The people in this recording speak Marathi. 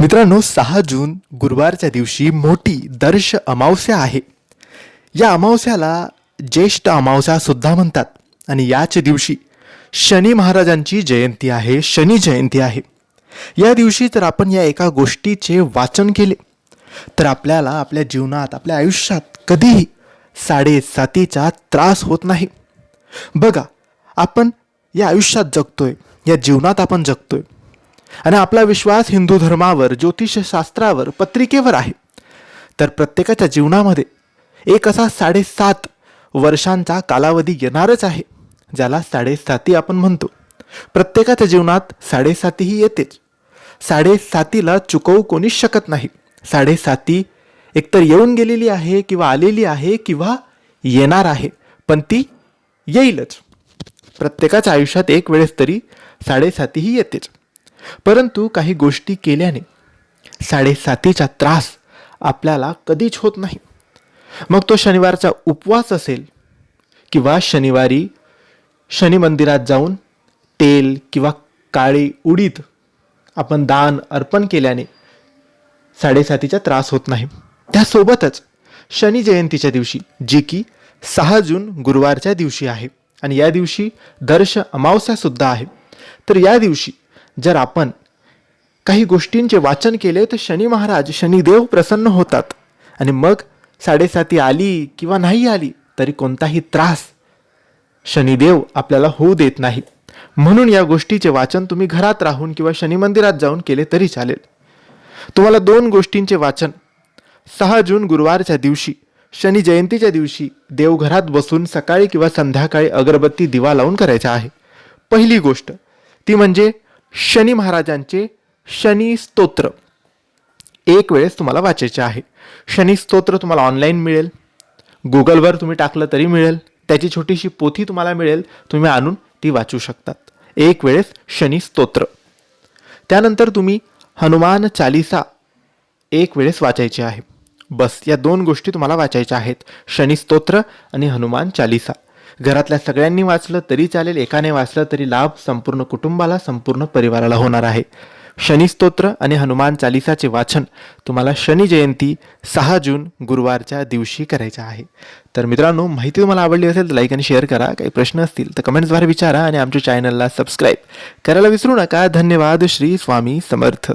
मित्रांनो सहा जून गुरुवारच्या दिवशी मोठी दर्श अमावस्या आहे. या अमावस्याला ज्येष्ठ अमावस्या सुद्धा म्हणतात आणि याच दिवशी शनी महाराजांची जयंती आहे शनी जयंती आहे. या दिवशी जर आपण या एका गोष्टीचे वाचन केले. तर आपल्याला आपल्या जीवनात आपल्या आयुष्यात कधीही साडेसातीचा त्रास होत नाही. बघा आपण या आयुष्यात जगतोय या जीवनात आपण जगतोय. आणि आपला विश्वास हिंदू धर्मावर ज्योतिषशास्त्रावर पत्रिकेवर आहे. तर प्रत्येकाच्या जीवनामध्ये एक असा साडेसात वर्षांचा कालावधी येणारच आहे ज्याला साडेसाती आपण म्हणतो. प्रत्येकाच्या जीवनात साडेसातीही येतेच. साडेसातीला चुकवू कोणीच शकत नाही. साडेसाती एकतर येऊन गेलेली आहे किंवा आलेली आहे किंवा येणार आहे पण ती येईलच. प्रत्येकाच्या आयुष्यात एक वेळेस तरी साडेसातीही येतेच. परंतु काही गोष्टी केल्याने साडेसातीचा त्रास आपल्याला कधीच होत नाही. मग तो शनिवारचा उपवास असेल किंवा शनिवारी शनी मंदिरात जाऊन तेल किंवा काळी उडीद आपण दान अर्पण केल्याने साडेसातीचा त्रास होत नाही. त्यासोबतच शनी जयंतीच्या दिवशी जी की सहा जून गुरुवारच्या दिवशी आहे आणि या दिवशी दर्श अमावस्यासुद्धा आहे. तर या दिवशी जर आपण काही गोष्टींचे वाचन केले तर शनी महाराज शनिदेव प्रसन्न होतात. आणि मग साडेसाती आली किंवा नाही आली तरी कोणताही त्रास शनिदेव आपल्याला होऊ देत नाही. म्हणून या गोष्टीचे वाचन तुम्ही घरात राहून किंवा शनी मंदिरात जाऊन केले तरी चालेल. तुम्हाला दोन गोष्टींचे वाचन. सहा जून गुरुवारच्या दिवशी शनी जयंतीच्या दिवशी देवघरात बसून सकाळी किंवा संध्याकाळी अगरबत्ती दिवा लावून करायचा आहे. पहिली गोष्ट ती म्हणजे शनी महाराजांचे शनी स्तोत्र. एक वेळेस तुम्हाला वाचायचे आहे. शनी स्तोत्र तुम्हाला ऑनलाईन मिळेल. गुगलवर तुम्ही टाकलं तरी मिळेल. त्याची छोटीशी पोथी तुम्हाला मिळेल. तुम्ही आणून ती वाचू शकतात. एक वेळेस शनी स्तोत्र. त्यानंतर तुम्ही हनुमान चालिसा एक वेळेस वाचायची आहे. बस या दोन गोष्टी तुम्हाला वाचायच्या आहेत. शनी स्तोत्र आणि हनुमान चालिसा. घरातल्या सगळ्यांनी वाचलं तरी चालेल एकाने वाचलं तरी लाभ संपूर्ण कुटुंबाला संपूर्ण परिवाराला होणार आहे. शनी स्तोत्र आणि हनुमान चालिसाचे वाचन तुम्हाला शनी जयंती सहा जून गुरुवारच्या दिवशी करायचं आहे. तर मित्रांनो माहिती तुम्हाला आवडली असेल तर लाईक आणि शेअर करा. काही प्रश्न असतील तर कमेंट्सद्वारे विचारा आणि आमच्या चॅनलला सबस्क्राईब करायला विसरू नका. धन्यवाद. श्री स्वामी समर्थ.